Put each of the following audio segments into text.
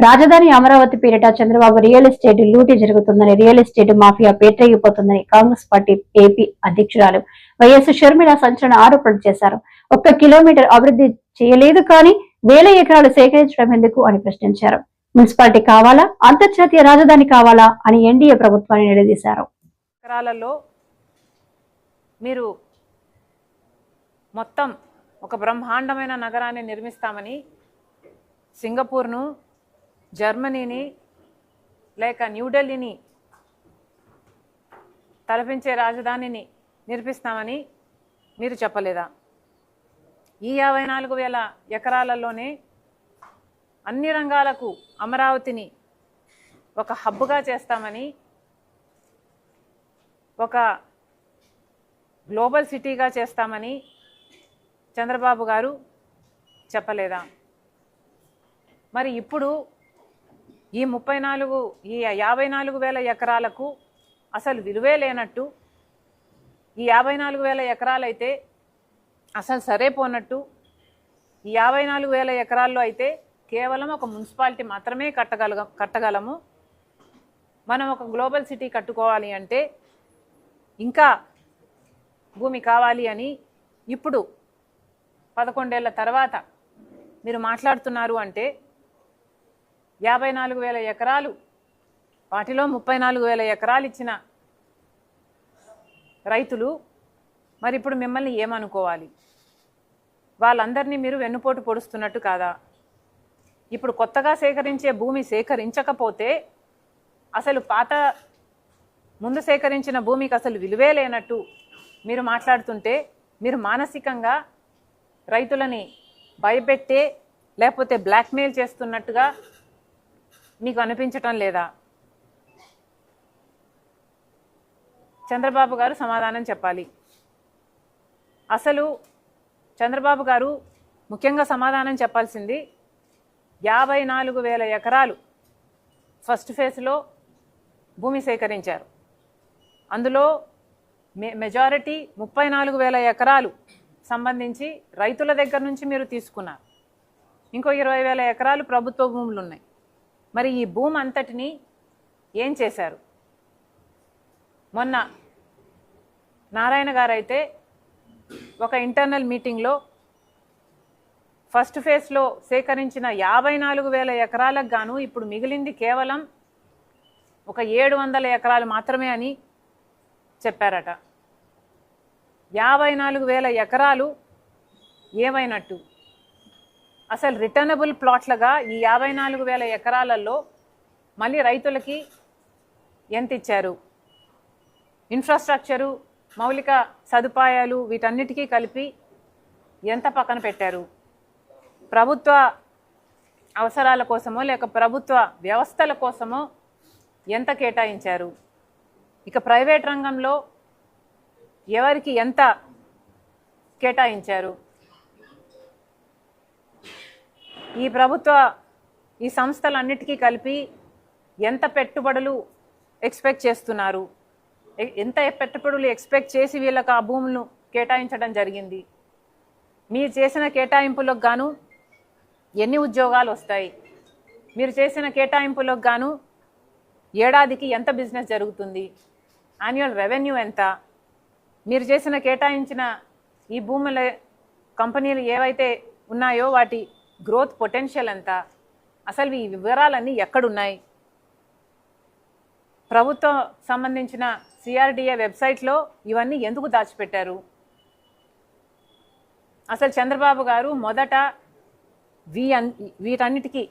రాజధాని అమరావతి పేరిట Chandrababu real estate లూటీ జరుగుతుందని రియల్ ఎస్టేట్ మాఫియా పేటరేగిపోతుందని కాంగ్రెస్ పార్టీ ఏపీ అధ్యక్షురాలు వైఎస్ షర్మిల సంచలన ఆరోపణలు చేశారు. ఒక్క కిలోమీటర్ అభివృద్ధి చేయలేదు కానీ వేల ఎకరాలు సేకరించడం ఎందుకు అని ప్రశ్నించారు. మున్సిపాలిటీ కావాలా? అంతర్జాతీయ రాజధాని కావాలా? అని ఎన్డీఏ ప్రభుత్వాన్ని నిలదీశారు. ఎకరాలలో మీరు మొత్తం ఒక బ్రహ్మాండమైన నగరాన్ని నిర్మిస్తామని సింగపూర్ను జర్మనీని లేక న్యూఢిల్లీని తలపించే రాజధానిని నిర్మిస్తామని మీరు చెప్పలేదా? ఈ యాభై నాలుగు వేల ఎకరాలలోనే అన్ని రంగాలకు అమరావతిని ఒక హబ్గా చేస్తామని ఒక గ్లోబల్ సిటీగా చేస్తామని చంద్రబాబు గారు చెప్పలేదా? మరి ఇప్పుడు ఈ ముప్పై నాలుగు ఈ యాభై నాలుగు వేల ఎకరాలకు అసలు విలువే లేనట్టు ఈ యాభై నాలుగు వేల ఎకరాలైతే అసలు సరే పోనట్టు ఈ యాభై నాలుగు వేల ఎకరాల్లో అయితే కేవలం ఒక మున్సిపాలిటీ మాత్రమే కట్టగల కట్టగలము. మనం ఒక గ్లోబల్ సిటీ కట్టుకోవాలి అంటే ఇంకా భూమి కావాలి అని ఇప్పుడు పదకొండేళ్ళ తర్వాత మీరు మాట్లాడుతున్నారు అంటే యాభై నాలుగు వేల ఎకరాలు వాటిలో ముప్పై నాలుగు వేల ఎకరాలు ఇచ్చిన రైతులు మరి ఇప్పుడు మిమ్మల్ని ఏమనుకోవాలి? వాళ్ళందరినీ మీరు వెన్నుపోటు పొడుస్తున్నట్టు కాదా? ఇప్పుడు కొత్తగా సేకరించే భూమి సేకరించకపోతే అసలు పాత ముందు సేకరించిన భూమికి అసలు విలువే లేనట్టు మీరు మాట్లాడుతుంటే మీరు మానసికంగా రైతులని భయపెట్టే లేకపోతే బ్లాక్మెయిల్ చేస్తున్నట్టుగా మీకు అనిపించటం లేదా? చంద్రబాబు గారు సమాధానం చెప్పాలి. అసలు చంద్రబాబు గారు ముఖ్యంగా సమాధానం చెప్పాల్సింది యాభై నాలుగు వేల ఎకరాలు ఫస్ట్ ఫేజ్లో భూమి సేకరించారు. అందులో మె మెజారిటీ ముప్పై నాలుగు వేల ఎకరాలు సంబంధించి రైతుల దగ్గర నుంచి మీరు తీసుకున్నారు. ఇంకో ఇరవై వేల ఎకరాలు ప్రభుత్వ భూములు ఉన్నాయి మరి ఈ భూమి అంతటిని ఏం చేశారు? మొన్న నారాయణ గారు అయితే ఒక ఇంటర్నల్ మీటింగ్లో ఫస్ట్ ఫేజ్లో సేకరించిన యాభై నాలుగు వేల ఎకరాలకు గాను ఇప్పుడు మిగిలింది కేవలం ఒక ఏడు వందల ఎకరాలు మాత్రమే అని చెప్పారట. యాభై నాలుగు వేల ఎకరాలు ఏమైనట్టు? అసలు రిటర్నబుల్ ప్లాట్లుగా ఈ యాభై నాలుగు వేల ఎకరాలలో మళ్ళీ రైతులకి ఎంత ఇచ్చారు? ఇన్ఫ్రాస్ట్రక్చరు మౌలిక సదుపాయాలు వీటన్నిటికీ కలిపి ఎంత పక్కన పెట్టారు? ప్రభుత్వ అవసరాల కోసమో లేక ప్రభుత్వ వ్యవస్థల కోసమో ఎంత కేటాయించారు? ఇక ప్రైవేట్ రంగంలో ఎవరికి ఎంత కేటాయించారు? ఈ ప్రభుత్వ ఈ సంస్థలన్నిటికీ కలిపి ఎంత పెట్టుబడులు ఎక్స్పెక్ట్ చేస్తున్నారు? ఎంత పెట్టుబడులు ఎక్స్పెక్ట్ చేసి వీళ్ళకు ఆ భూములను కేటాయించడం జరిగింది? మీరు చేసిన కేటాయింపులకు గాను ఎన్ని ఉద్యోగాలు వస్తాయి? మీరు చేసిన కేటాయింపులకు గాను ఏడాదికి ఎంత బిజినెస్ జరుగుతుంది? యాన్యువల్ రెవెన్యూ ఎంత? మీరు చేసిన కేటాయించిన ఈ భూముల కంపెనీలు ఏవైతే ఉన్నాయో వాటి గ్రోత్ పొటెన్షియల్ ఎంత? అసలు ఈ వివరాలన్నీ ఎక్కడున్నాయి? ప్రభుత్వం సంబంధించిన సిఆర్డిఏ వెబ్సైట్లో ఇవన్నీ ఎందుకు దాచిపెట్టారు? అసలు చంద్రబాబు గారు మొదట వీ అన్ వీటన్నిటికీ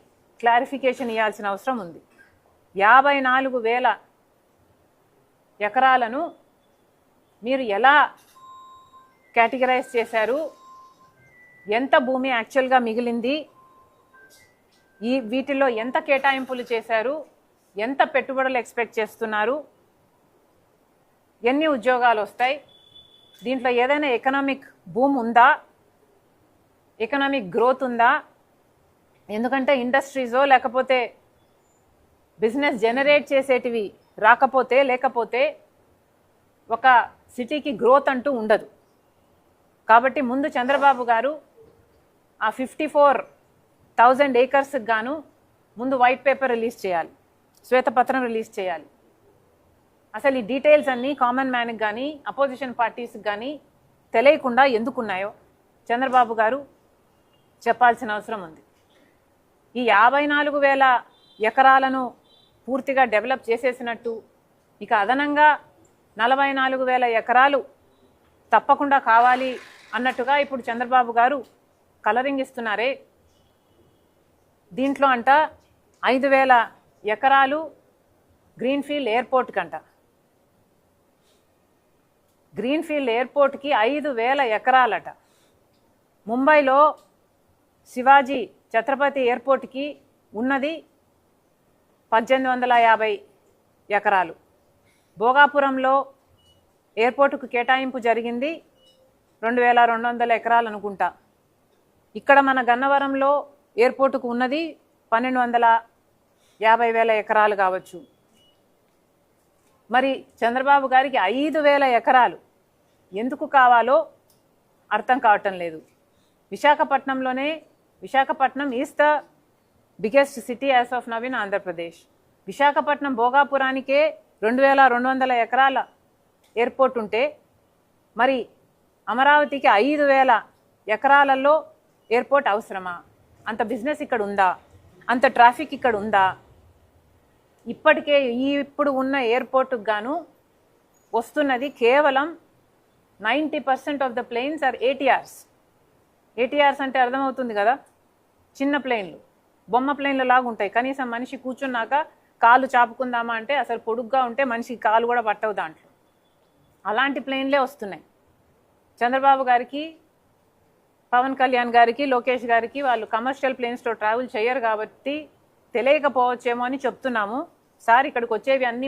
క్లారిఫికేషన్ ఇవ్వాల్సిన అవసరం ఉంది. యాభై నాలుగు వేల ఎకరాలను మీరు ఎలా కేటగిరైజ్ చేశారు? ఎంత భూమి యాక్చువల్గా మిగిలింది? ఈ వీటిలో ఎంత కేటాయింపులు చేశారు? ఎంత పెట్టుబడులు ఎక్స్పెక్ట్ చేస్తున్నారు? ఎన్ని ఉద్యోగాలు వస్తాయి? దీంట్లో ఏదైనా ఎకనామిక్ భూమి ఉందా? ఎకనామిక్ గ్రోత్ ఉందా? ఎందుకంటే ఇండస్ట్రీసో లేకపోతే బిజినెస్ జనరేట్ చేసేటివి రాకపోతే లేకపోతే ఒక సిటీకి గ్రోత్ అంటూ ఉండదు. కాబట్టి ముందు చంద్రబాబు గారు ఆ ఫిఫ్టీ ఫోర్ థౌజండ్ ఏకర్స్కి గాను ముందు వైట్ పేపర్ రిలీజ్ చేయాలి. శ్వేతపత్రం రిలీజ్ చేయాలి. అసలు ఈ డీటెయిల్స్ అన్నీ కామన్ మ్యాన్కి కానీ అపోజిషన్ పార్టీస్కి కానీ తెలియకుండా ఎందుకున్నాయో చంద్రబాబు గారు చెప్పాల్సిన అవసరం ఉంది. ఈ యాభై నాలుగు వేల ఎకరాలను పూర్తిగా డెవలప్ చేసేసినట్టు ఇక అదనంగా నలభై నాలుగు వేల ఎకరాలు తప్పకుండా కావాలి అన్నట్టుగా ఇప్పుడు చంద్రబాబు గారు కలరింగ్ ఇస్తున్నారే? దీంట్లో అంట ఐదు వేల ఎకరాలు గ్రీన్ఫీల్డ్ ఎయిర్పోర్ట్ కంట గ్రీన్ఫీల్డ్ ఎయిర్పోర్ట్కి ఐదు వేల ఎకరాలట. ముంబైలో శివాజీ ఛత్రపతి ఎయిర్పోర్ట్కి ఉన్నది పద్దెనిమిది వందల యాభై ఎకరాలు. భోగాపురంలో ఎయిర్పోర్టుకు కేటాయింపు జరిగింది రెండు వేల రెండు వందల ఎకరాలు అనుకుంటా. ఇక్కడ మన గన్నవరంలో ఎయిర్పోర్టుకు ఉన్నది పన్నెండు వందల యాభై వేల ఎకరాలు కావచ్చు. మరి చంద్రబాబు గారికి ఐదు వేల ఎకరాలు ఎందుకు కావాలో అర్థం కావటం లేదు. విశాఖపట్నంలోనే Visakhapatnam is the biggest city as of now in Andhra Pradesh Visakhapatnam భోగాపురానికే రెండు వేల రెండు వందల ఎకరాల ఎయిర్పోర్ట్ ఉంటే మరి అమరావతికి ఐదు వేల ఎకరాలలో ఎయిర్పోర్ట్ అవసరమా? అంత బిజినెస్ ఇక్కడ ఉందా? అంత ట్రాఫిక్ ఇక్కడ ఉందా? ఇప్పటికే ఈ ఇప్పుడు ఉన్న ఎయిర్పోర్ట్కి గాను వస్తున్నది కేవలం ninety percent of the planes are ATRs. ATRs అంటే అర్థమవుతుంది కదా? చిన్న ప్లేన్లు. బొమ్మ ప్లేన్లు లాగా ఉంటాయి. కనీసం మనిషి కూర్చున్నాక కాలు చాపుకుందామా అంటే అసలు పొడుగ్గా ఉంటే మనిషికి కాలు కూడా పట్టవు దాంట్లో. అలాంటి ప్లేన్లే వస్తున్నాయి. చంద్రబాబు గారికి పవన్ కళ్యాణ్ గారికి లోకేష్ గారికి వాళ్ళు కమర్షియల్ ప్లేన్స్లో ట్రావెల్ చేయరు కాబట్టి తెలియకపోవచ్చేమో అని చెప్తున్నాము. సార్ ఇక్కడికి వచ్చేవి అన్నీ